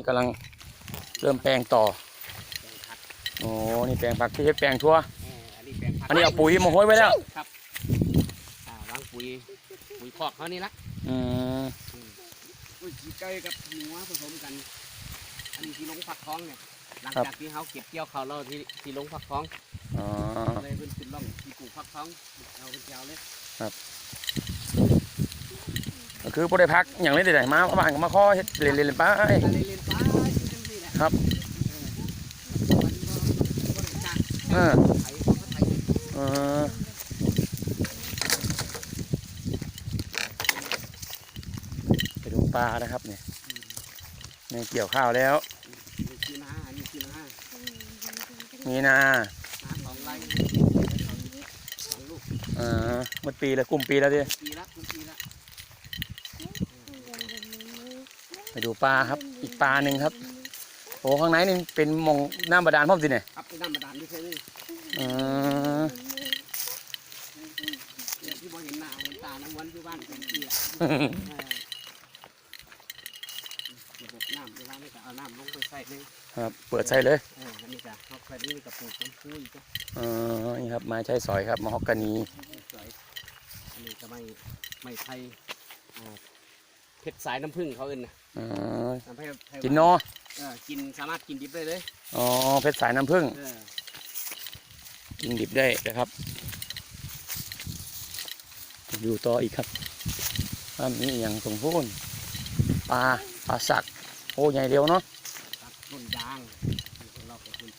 นี่กำลังเริ่มแปลงต่อแปลงผักโอ้นี่แปลงผักที่ใช้แปลงทั่วเอออันนี้แปลงผักอันนี้เอาปุ๋ยมาโห้อยไว้แล้วครับอ่าวางปุ๋ยปุ๋ยคอกเขานี่ละอืมปุ๋ยขี้ไก่กับหัวผสมกัน อันนี้ที่ลงผักท้องเนี่ยหลังจากที่เขาเก็บเกี่ยวเขาวแล้วที่ที่ลงผักท้องอ๋อเลยเป็นขึ้นร่องที่ปลูกผักท้องเอาเป็นแถวเลยก็ คือบ่ได้พักอย่างนี้ได้มาบ้านก็มาขอเฮ็ดเล่นๆไปอะไรเล่นฟ้าจังซี่แหละครับเออมันบ่บ่ได้จ้างเออไถเขาก็ไถเออไปดูปลานะครับเนี่ยในเกี่ยวข้าวแล้วนี่คือนาอันนี้คือนานี่นานาสองไร่สองลูกเออหมดปีแล้วกลุ่มปีแล้วดิ ปีละคุณปีละ ไปดูปลาครับ อีกปลาหนึ่งครับโอ้ข้างในนี่เป็นหมองน้ำบาดาลพร้อมสิเนี่ยครับเป็นน้ำบาดาลที่ใช่ไหมเออเนี่ยที่บ่เห็นหน้าเห็นตาน้ำวันที่บ้านเป็นปีละเออระบบน้ำเวลานี่ก็เอาน้ำลงไปใส่เลยครับเปิดใส่เลยเอออันนี้ก็เขาไปนี่กับปลูกต้นพุ้ยก็เออนี่ครับไม้ใช้สอยครับมะฮอกกานีสวยอันนี้ก็ไม่ไม่ไทยอ่า เพชรสายน้ำผึ้งเขาเอินนะเออน้ำผึ้งไทยกินนอเออกินสามารถกินดิบได้เลยอ๋อเพชรสายน้ำผึ้งเออกินดิบได้นะครับดูต่ออีกครับว่ามีอหย่างสมพูนปลาปลาสักโอ้ใหญ่เดียวเนาะตัดต้นยางนี่ของเราไปคุณ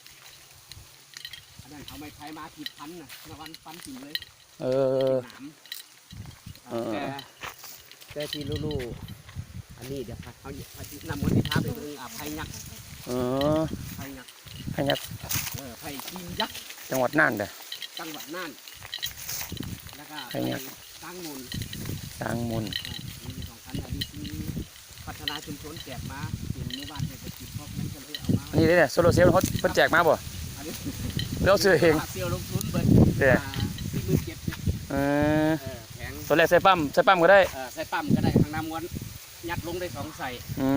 อันนั้นเอาไม้ไทยมาขีดพันนะนวันฟันกินเลยเออ หนามเออ แต่ แต่ที่ลู่ๆอันนี้เดี๋ยวพาเขาเขาสินำมันที่ท้าไปเบิ่งอ่าไผ่ยักษ์เออไผ่ยักษ์พยักเออไผ่กินยักษ์จังหวัดน่านเด้อจังหวัดน่านแล้วก็ไผ่ยักษ์ตั้งมูลสร้างมนต์อ่ามีสองคันอันนี้คือพัฒนาชุมชนแจกมาเป็นหมู่บ้านเศรษฐกิจพวกนั้นก็เลยเอามาอันนี้เนี่ยโซโลเซลล์เขาเพิ่นแจกมาบ่อันนี้เราซื้อเองเซียวลงทุนเบิดเด้อสี่หมื่นเจ็ดเออเออแข็งตัวแรกใส่ปั๊มใส่ปั๊มก็ได้เออใส่ปั๊มก็ได้ทางน้ำม้วนยัดลงได้สองใส่อื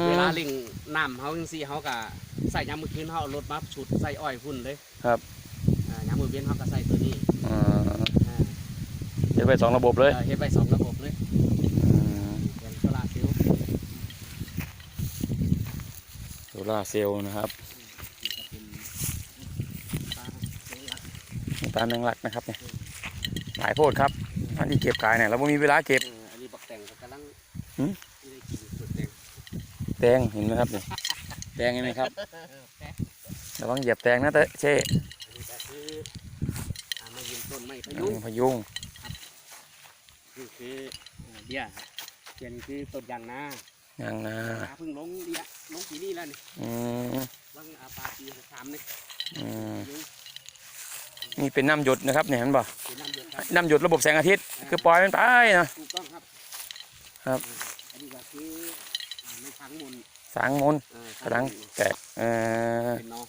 มเวลาเล่งน้ำเขาจังซี่เขาก็ใส่ยามมือคืนเขาเอารถมาฉุดใส่อ้อยพุ่นเลยครับ อ่ายามมือเบี้ยนเขาก็ใส่ตัวนี้อ่าอ่าเดี๋ยวไปสองระบบเลยเออเฮ็ดไปสองระบบเลยอืมเป็นโซลาร์เซลล์โซล่าร์เซลล์นะครับนี่ก็เป็นปลาเลี้ยงหลักปลาแมงลักนะครับเนี่ยหลายโพดครับอันที่เก็บขายเนี่ยเราไม่มีเวลาเก็บ เออ แดงแตงเห็นไหมครับนี่แตงเห็นไหมครับแป๊ะระวังเหยียบแตงนะเต้เช่อันนี้ก็คืออ่ามายืนต้นไม้พะยุงพยุงนี่คือเอ่อเบี้ยครับเบี้ยนี่คือต้นยางนายางนานาเพิ่งลงเดียลงปีนี้แล้วนี่อืมลงอาปลาปีหกสามนี่อืมยุงนี่เป็นน้ำหยดนะครับเนี่ยเห็นป่ะเป็นน้ำเดือดครับน้ำหยดระบบแสงอาทิตย์ คือปล่อยมันไปนะถูกต้องครับ ครับ อ่าอันนี้ก็คืออ่า ไม่พังมุนสางมนต์อ่ากำลังแตกเออเป็นเนอ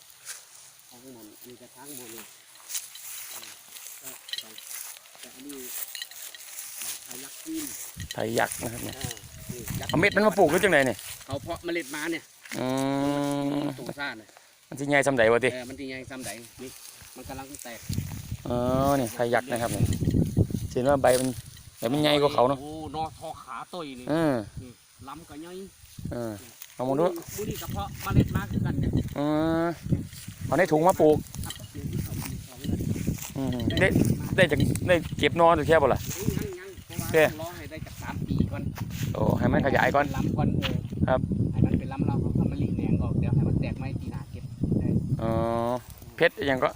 พังมุนนี่จะพังมุนเลยอ่าก็สองแต่อันนี้อ่าพายักจีนไทยยักษ์นะครับเนี่ยอ่านี่ยักษ์เอาเม็ดมันมาปลูกหรือจังไดเนี่ยเขาเพาะเมล็ดมาเนี่ยอืมตุ่มซ่าเนี่ยมันสิใหญ่สำใดวะติเออมันที่ใหญ่ซ้ำใดนี่มันกำลังแตกอ๋อนี่ไทยยักษ์นะครับเนี่ยเห็นว่าใบมันแต่มันใหญ่กว่าเขาเนาะโอ้นอทอขาตุยนี่เออนี่ล้ำก็ใหญ่ เออเอามาดูบุนี่กระเพาะเมล็ดมาคือกันเนี่ยเออเอาในถุงมาปลูกครับเดี๋ยวที่เขาที่เขาเลยอืมได้ได้จากได้เก็บนอนหรือแค่บ่ล่ะยังยังเพราะว่าเด้ต้องรอให้ได้จากสามปีก่อนโอ้ให้มันขยายก่อนล้ำก่อนเออครับ ให้มันเป็นล้ำเราเขาทำมันหลีกแหนงออกเดี๋ยวให้มันแตกไม้ปีหนาเก็บได้อ๋อเพชรอหยังก็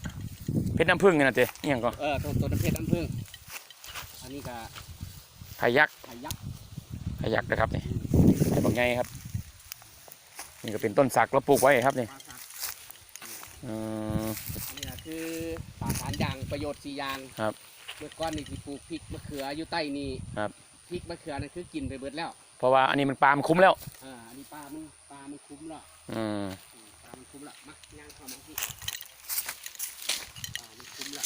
เพชรน้ำผึ้งนี่นะเต้อหยังก็เออตัวตัวน้ำเพชรน้ำผึ้งอันนี้ก็ไทยยักษ์ไผ่ยักษ์ไทยยักษ์นะครับนี่ไอ้บางไงครับ นี่ก็เป็นต้นสักเราปลูกไว้ครับนี่ปราสาทอืมอันนี้ก็คือป่าฐานยางประโยชน์สี่อย่างครับเมื่อก่อนนี่ที่ปลูกพริกมะเขืออยู่ใต้นี่ครับ พริกมะเขือนั่นคือกินไปเบิดแล้วเพราะว่าอันนี้มันปลามันคุ้มแล้ว อ่าอันนี้ปลามันปลามันคุ้มแล้วอืม อืมปลามันคุ้มแล้วมักย่างเข้ามาที่ปลามันคุ้มแล้ว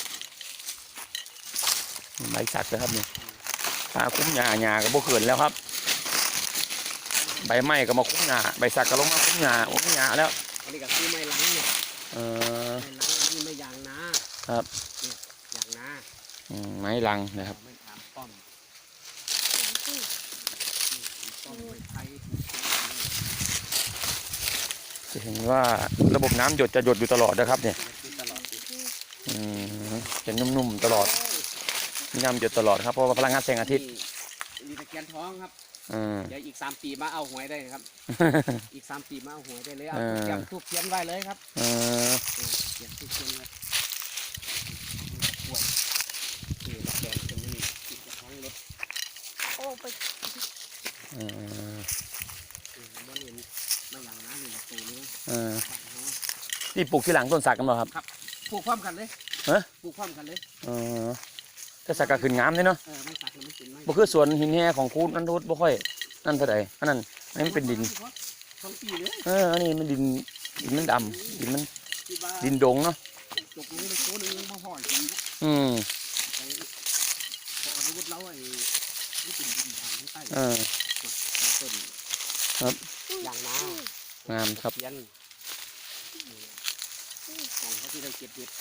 ใบสักนะครับนี่ปลาคุ้มหยาหยากับโบเขินแล้วครับอ ใบไม้ก็มาคุ้มหญ้าใบสักก็ลงมาคุ้มหญ้าโอ้คุ้มหญ้าแล้วอันนี้ก็คือไม้หลังเนี่ยเออไม้หลังอันนี้ไม่ยางนะครับนี่ยางนาอืมไม้ลังนะครับไม่ถามป้อมนี่ป้อมไม้ไผ่จะเห็นว่าระบบน้ำหยดจะหยดอยู่ตลอดนะครับ เนี่ยที่ตลอดอืมจะนุ่มๆตลอดมีน้ำหยดตลอดครับเพราะว่าพลังงานแสงอาทิตย์มีตะเกียนท้องครับ อืม เดี๋ยวอีกสามปีมาเอาหวยได้ครับ อีกสามปีมาเอาหวยได้เลยเอาเออ เตรียมทูบเทียนไว้เลยครับเออเออเตรียมทูบเทียนไว้กล้วยนี่ดอกแดงเป็นนี่ติดกระท้องรถโอ้ไปเออเออบ่เห็นมาอย่างนั้นนี่ประตูนี้เออครับเอานี่ปลูกที่หลังต้นสักกันเหรอครับ ปลูกพร้อมกันเลยฮะ ปลูกพร้อมกันเลย เออ แต่สักก็ขึ้นงามเลยเนาะเออไม่ตัดแล้วมันเป็นไม้บ่คือสวนหินแห่ของคุณนันทุบ่ค่อย นั่นเท่าใดอันนั้นอันนี้มันเป็นดิน สองปีเลยเอออันนี้มันดินดินมันดำดินมันคิดว่าดินดงเนาะจบนี้ในโซ่นึงยังบ่พออีกทีอืมไปพออาวุธเราไอ้นี่เป็นดินทางข้างใต้เออ ต้นครับอย่างน้งามครับำเทียนของเขาที่เราเก็บเด็ดไป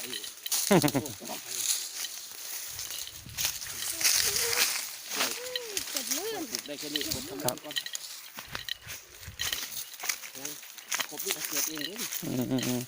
เจ็บลื่น ปลูก ได้แค่นี้ผมทำครับก่อนครบนี่ก็เกิดเองเลยอืมอืมอืม